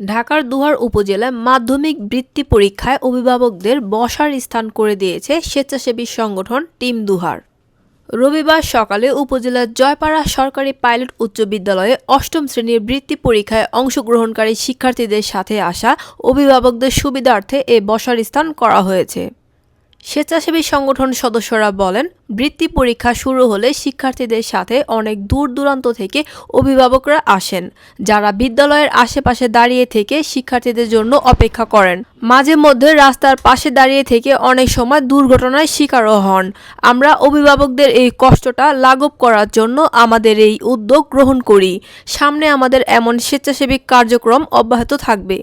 ঢাকার দুহার উপজেলায় মাধ্যমিক বৃত্তি পরীক্ষায় অভিভাবকদের বসার স্থান করে দিয়েছে স্বেচ্ছাসেবী সংগঠন টিম দুহার। রবিবার সকালে উপজেলার জয়পাড়া সরকারি পাইলট উচ্চ বিদ্যালয়ে অষ্টম শ্রেণির বৃত্তি পরীক্ষায় অংশগ্রহণকারী শিক্ষার্থীদের সাথে আসা অভিভাবকদের সুবিধার্থে এ বসার স্থান করা হয়েছে। স্বেচ্ছাসেবী সংগঠন সদস্যরা বলেন, বৃত্তি পরীক্ষা শুরু হলে শিক্ষার্থীদের সাথে অনেক দূর দূরান্ত থেকে অভিভাবকরা আসেন, যারা বিদ্যালয়ের আশেপাশে দাঁড়িয়ে থেকে শিক্ষার্থীদের জন্য অপেক্ষা করেন। মাঝে মধ্যে রাস্তার পাশে দাঁড়িয়ে থেকে অনেক সময় দুর্ঘটনার শিকারও হন। আমরা অভিভাবকদের এই কষ্টটা লাঘব করার জন্য আমাদের এই উদ্যোগ গ্রহণ করি। সামনে আমাদের এমন স্বেচ্ছাসেবী কার্যক্রম অব্যাহত থাকবে।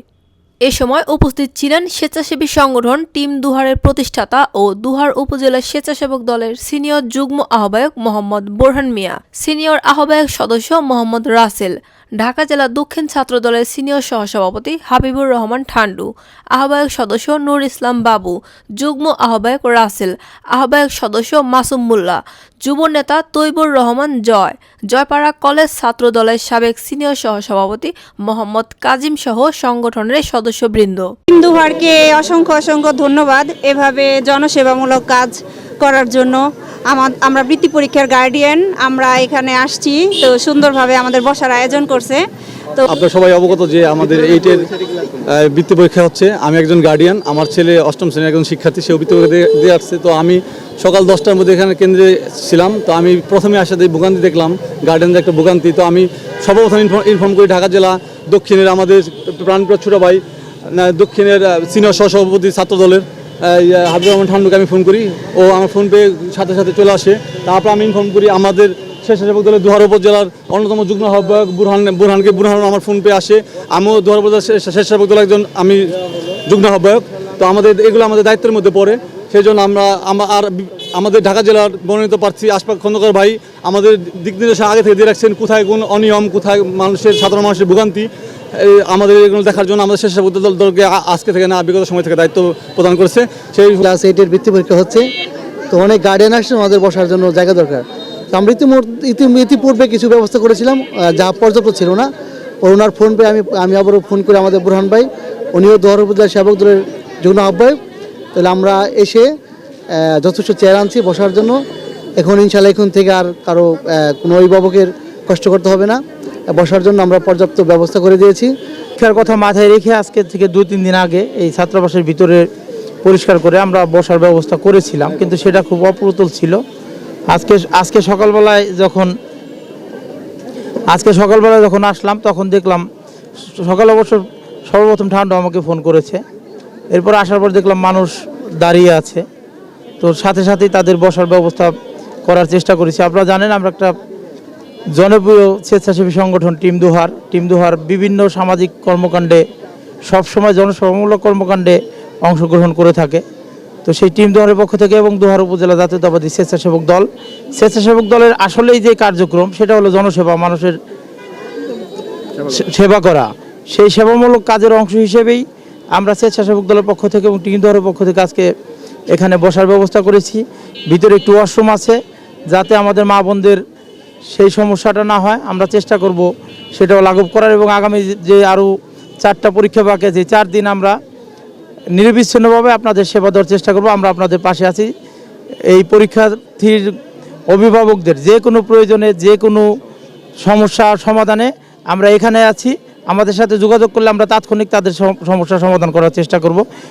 এ সময় উপস্থিত ছিলেন স্বেচ্ছাসেবী সংগঠন টিম দুহারের প্রতিষ্ঠাতা ও দুহার উপজেলা স্বেচ্ছাসেবক দলের সিনিয়র যুগ্ম আহ্বায়ক মোহাম্মদ বোরহান মিয়া, সিনিয়র আহ্বায়ক সদস্য মোহাম্মদ রাসেল ঢাকা জেলা দক্ষিণ ছাত্র দলের সিনিয়র সহসভাপতি হাবিবুর রহমান ঠান্ডু, আহ্বায়ক সদস্য নূর ইসলাম বাবু, যুগ্ম আহ্বায়ক রাসেল, আহ্বায়ক সদস্য মাসুম মোল্লা, যুব নেতা তৈবুর রহমান জয়, জয়পাড়া কলেজ ছাত্র দলের সাবেক সিনিয়র সহসভাপতি মোহাম্মদ কাজিম সহ সংগঠনের সদস্যবৃন্দ। হিন্দুভারকে অসংখ্য অসংখ্য ধন্যবাদ এভাবে জনসেবামূলক কাজ করার জন্য। আমা- আমরা বৃত্তি পরীক্ষার গার্ডিয়ান আমরা এখানে আসছি তো সুন্দরভাবে আমাদের বসার আয়োজন করছে। তো আপনারা সবাই অবগত যে আমাদের এইটের বৃত্তি পরীক্ষা হচ্ছে। আমি একজন গার্ডিয়ান আমার ছেলে অষ্টম শ্রেণির একজন শিক্ষার্থী সেও বৃত্তি পরীক্ষা দিয়ে- আসছে। তো আমি সকাল দশটার মধ্যে এখানে কেন্দ্রে ছিলাম। তো আমি প্রথমে আসাতে ভোগান্তি দেখলাম গার্ডিয়ানদের একটা ভোগান্তি। তো আমি সর্বপ্রথম ইনফর্ম করি ঢাকা জেলা দক্ষিণের আমাদের প্রাণপ্রিয় ছোটো ভাই দক্ষিণের সিনিয়র সহসভাপতি ছাত্র দলের আহ, ইয়া, হাবিবুর রহমান ঠান্ডুকে আমি ফোন করি। ও আমার ফোন পেয়ে সাথে সাথে চলে আসে। তারপর আমি ইনফর্ম করি আমাদের স্বেচ্ছাসেবক দলের দুহার উপজেলার অন্যতম যুগ্ম আহ্বায়ক বুরহান বুরহানকে। বুরহান আমার ফোন পেয়ে আসে। আমিও দুহার উপজেলার স্বে- স্বেচ্ছাসেবক দলের একজন আমি যুগ্ম আহ্বায়ক। তো আমাদের এগুলো আমাদের দায়িত্বের মধ্যে পড়ে। সেই জন্য আমরা আর আমাদের ঢাকা জেলার মনোনীত প্রার্থী আশফাক খন্দকার ভাই আমাদের দিক নির্দেশনা আগে থেকে দিয়ে রাখছেন, কোথায় কোন অনিয়ম, কোথায় মানুষের সাধারণ মানুষের ভোগান্তি। আমাদের এগুলো দেখার জন্য আমাদের স্বেচ্ছাসেবক দল দলকে আজকে থেকে না, বিগত সময় থেকে দায়িত্ব প্রদান করেছে। সেই ক্লাস এইটের বৃত্তি পরীক্ষা হচ্ছে। তো অনেক গার্ডিয়ান আসছে, আমাদের বসার জন্য জায়গা দরকার। তো আমরা ইতিপূর্বে কিছু ব্যবস্থা করেছিলাম যা পর্যাপ্ত ছিল না। ওনার ফোন পেয়ে আমি আমি আবারও ফোন করে আমাদের বুরহান ভাই। উনিও দোহর উপজেলা সেবক দলের যুগ্ম আহ্বায়ক। তাহলে আমরা এসে যথেষ্ট চেয়ার আনছি বসার জন্য। এখন ইনশাল্লাহ এখন থেকে আর কারও কোনো অভিভাবকের কষ্ট করতে হবে না। বসার জন্য আমরা পর্যাপ্ত ব্যবস্থা করে দিয়েছি। শিক্ষার কথা মাথায় রেখে আজকে থেকে দু তিন দিন আগে এই ছাত্রাবাসের ভিতরে পরিষ্কার করে আমরা বসার ব্যবস্থা করেছিলাম, কিন্তু সেটা খুব অপ্রতুল ছিল। আজকে আজকে সকালবেলায় যখন, আজকে সকালবেলায় যখন আসলাম, তখন দেখলাম সকাল অবশ্য সর্বপ্রথম ঠান্ডা আমাকে ফোন করেছে। এরপর আসার পর দেখলাম মানুষ দাঁড়িয়ে আছে। তো সাথে সাথেই তাদের বসার ব্যবস্থা করার চেষ্টা করেছি। আপনারা জানেন আমরা একটা জনপ্রিয় স্বেচ্ছাসেবী সংগঠন টিম দুহার। টিম দুহার বিভিন্ন সামাজিক কর্মকাণ্ডে, সবসময় জনসভামূলক কর্মকাণ্ডে অংশগ্রহণ করে থাকে। তো সেই টিম দুহারের পক্ষ থেকে এবং দুহার উপজেলা জাতীয়তাবাদী স্বেচ্ছাসেবক দল। স্বেচ্ছাসেবক দলের আসলেই যে কার্যক্রম, সেটা হলো জনসেবা, মানুষের সেবা করা। সেই সেবামূলক কাজের অংশ হিসেবেই আমরা স্বেচ্ছাসেবক দলের পক্ষ থেকে এবং টিম দলের পক্ষ থেকে আজকে এখানে বসার ব্যবস্থা করেছি। ভিতরে একটু ওয়াশরুম আছে, যাতে আমাদের মা বোনদের সেই সমস্যাটা না হয়, আমরা চেষ্টা করব সেটাও লাঘব করার এবং আগামী যে আরও চারটা পরীক্ষা বাকি আছে চার দিন আমরা নিরবিচ্ছিন্নভাবে আপনাদের সেবা দেওয়ার চেষ্টা করব। আমরা আপনাদের পাশে আছি। এই পরীক্ষার্থীর অভিভাবকদের যে কোনো প্রয়োজনে, যে কোনো সমস্যা সমাধানে আমরা এখানে আছি। আমাদের সাথে যোগাযোগ করলে আমরা তাৎক্ষণিক তাদের সম- সমস্যার সমাধান করার চেষ্টা করব।